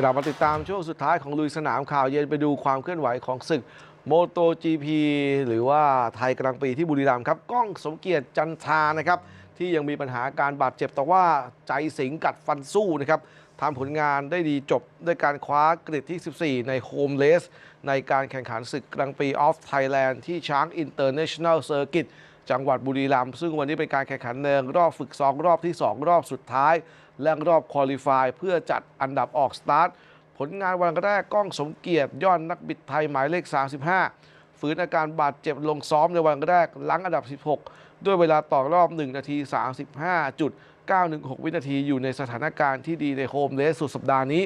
กลับมาติดตามช่วงสุดท้ายของลุยสนามข่าวเย็นไปดูความเคลื่อนไหวของศึกโมโต GP หรือว่าไทยกลางปีที่บุรีรัมย์ครับก้องสมเกียรติจันทรานะครับ ที่ยังมีปัญหาการบาดเจ็บแต่ว่าใจสิงกัดฟันสู้นะครับทำผลงานได้ดีจบด้วยการคว้ากริดที่ 14 ในโฮมเลส ในการแข่งขันศึกกลางปีออฟไทยแลนด์ที่ช้างอินเตอร์เนชั่นแนลเซอร์กิต จังหวัดบุรีรัมย์ซึ่งวันนี้เป็นการแข่งขันในรอบฝึกซ้อมรอบที่ 2 รอบสุดท้าย และรอบคุริฟายเพื่อจัดอันดับออกสตาร์ทผลงานวันแรกก้องสมเกียรติยอดนักบิดไทยหมายเลข 35 ฝืนอาการบาดเจ็บลงซ้อมในวันแรกหลังอันดับ 16 ด้วยเวลาต่อรอบ 1 นาที 916 วินาทีอยู่ในสถานการณ์ที่ดีในโฮมเลสสุดสัปดาห์นี้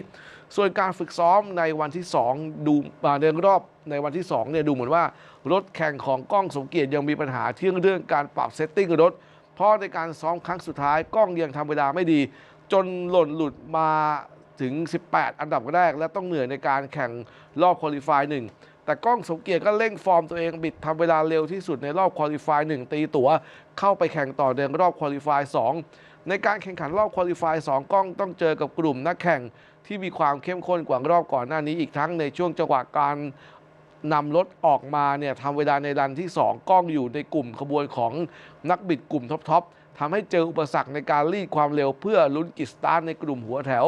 ส่วนการฝึกซ้อมในวันที่ 2 ดูอ่าในรอบในวันที่2เนี่ยดูเหมือนว่ารถแข่งของกล้องสมเกียรติยังมีปัญหาที่เรื่องการปรับเซตติ้งรถ เพราะในการซ้อมครั้งสุดท้ายกล้องยังทำเวลาไม่ดี จนหล่นหลุดมาถึง 18 อันดับแรก และต้องเหนื่อยในการแข่งรอบคุริฟายหนึ่ง แต่กล้องสมเกียรติก็เร่งฟอร์มตัวเองบิดทำเวลาเร็วที่สุดในรอบคุริฟายหนึ่งตีตั๋วเข้าไปแข่งต่อในรอบคุริฟายสองในการแข่งขันรอบคุริฟายสองกล้องต้องเจอกับกลุ่มนักแข่งที่มีความเข้มข้นกว่ารอบก่อนหน้านี้อีกทั้งในช่วงจังหวะการนำรถออกมาเนี่ยทำเวลาในรันที่ 2 กล้องอยู่ในกลุ่มขบวนของนักบิดกลุ่มท็อปๆทำให้เจออุปสรรคในการรีดความเร็วเพื่อลุ้นกิจสตาร์ในกลุ่มหัวแถว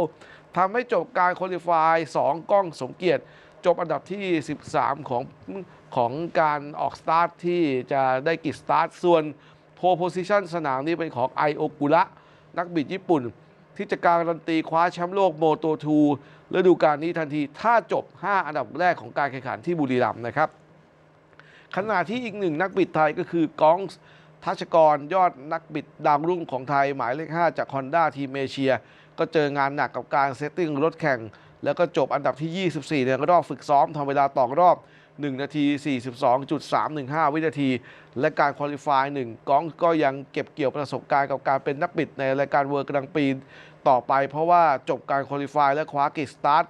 ทำให้จบการคุริฟาย2กล้องสมเกียรติ จบอันดับที่ 13 ของของการออกสตาร์ทที่จะได้กิจสตาร์ท ส่วนโพโพซิชันสนามนี้เป็นของไอโอกุระนักบิดญี่ปุ่น ที่จะการันตีคว้าแชมป์โลกโมโต2ฤดูกาลนี้ทันที ถ้าจบ 5 อันดับแรกของการแข่งขันที่บุรีรัมย์นะครับ ขณะที่อีกหนึ่งนักบิดไทยก็คือกองทัชกรยอดนักบิดดาวรุ่งของไทยหมายเลข 5 จาก Honda ทีมเอเชีย ก็เจองานหนักกับการเซตติ้งรถแข่ง แล้วก็จบอันดับที่ 24 ในรอบฝึกซ้อมทำเวลาต่อรอบ 1 นาที 42.315 วินาที และการคุริฟายหนึ่งกองก็ยังเก็บเกี่ยวประสบการณ์กับการเป็นนักบิดในรายการเวิร์กลางปีต่อไป เพราะว่าจบการคุริฟายและคว้ากิจสตาร์ท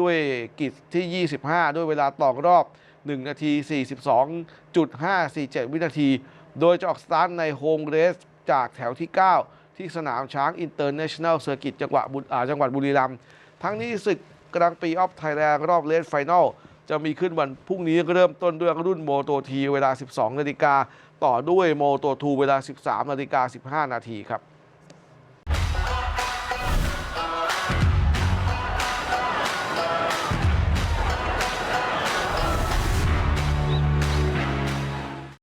ด้วยกิจที่ 25 ด้วยเวลาต่อรอบ 1 นาที 42.547 วินาที โดยจะออกสตาร์ทในโฮมเรสจากแถวที่ 9 ที่สนามช้างอินเตอร์เนชั่นแนลเซอร์กิตจังหวัดบุอ่าจังหวัดบุรีรัมย์ทั้งนี้ศึก กลางปีออฟไทยแลนด์รอบเลสไฟนอลจะมีขึ้นวันพรุ่งนี้เริ่มต้นด้วยรุ่นโมโตทีเวลา 12 นาฬิกา ต่อด้วยโมโตทูเวลา 13 นาฬิกา 15 นาทีครับ